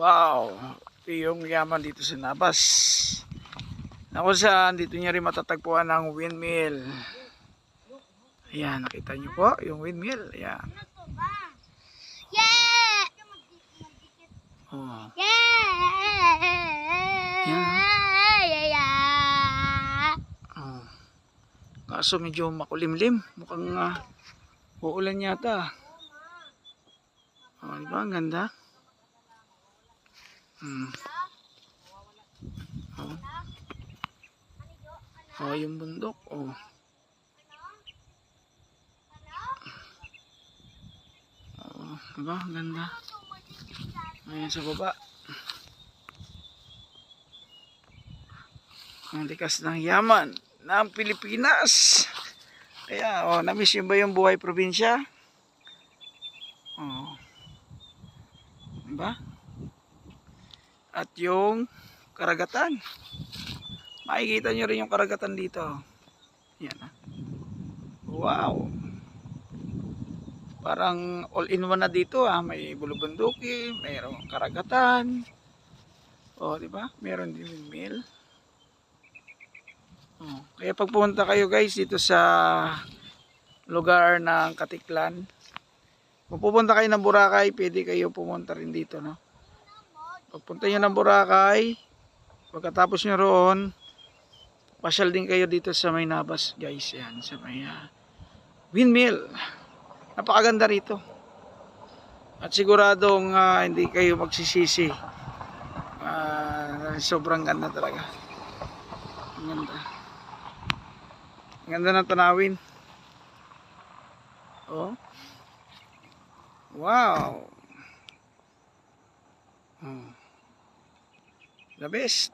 Wow, yung yaman dito sa Nabas. Na kung saan dito niya rin matatagpuan ang windmill. Ayan, nakita niyo po yung windmill. Ayan. Yeah! Oh. Yeah. Yeah! oh. Kaso medyo makulimlim. Mukhang uh, uulan yata. Oh, di ba? Ang ganda. Hmm. Oh. Oh, yung bundok. Oh. Oh, di ba? Ang ganda. Ayan sa baba. Ang likas ng yaman ng Pilipinas. Kaya, oh, na-miss yun ba yung buhay probinsya? Oh. Diba? At yung karagatan. Makikita nyo rin yung karagatan dito. Yan ah. Wow. Parang all-in-one na dito ah. May bulubunduki, mayroong karagatan. Oh, di ba? Meron din windmill. Oh, kaya pag pumunta kayo guys dito sa lugar ng Katiklan, kung pupunta kayo ng Boracay, pwede kayo pumunta rin dito, no? Pagpunta nyo ng Boracay, pagkatapos nyo roon, pasyal din kayo dito sa may Nabas, guys. Yan, sa may ah, windmill. Napakaganda rito. At siguradong ah, hindi kayo magsisisi. Ah, sobrang ganda talaga. Ang ganda. Ang ganda ng tanawin. Oh. Wow. Oh. The best.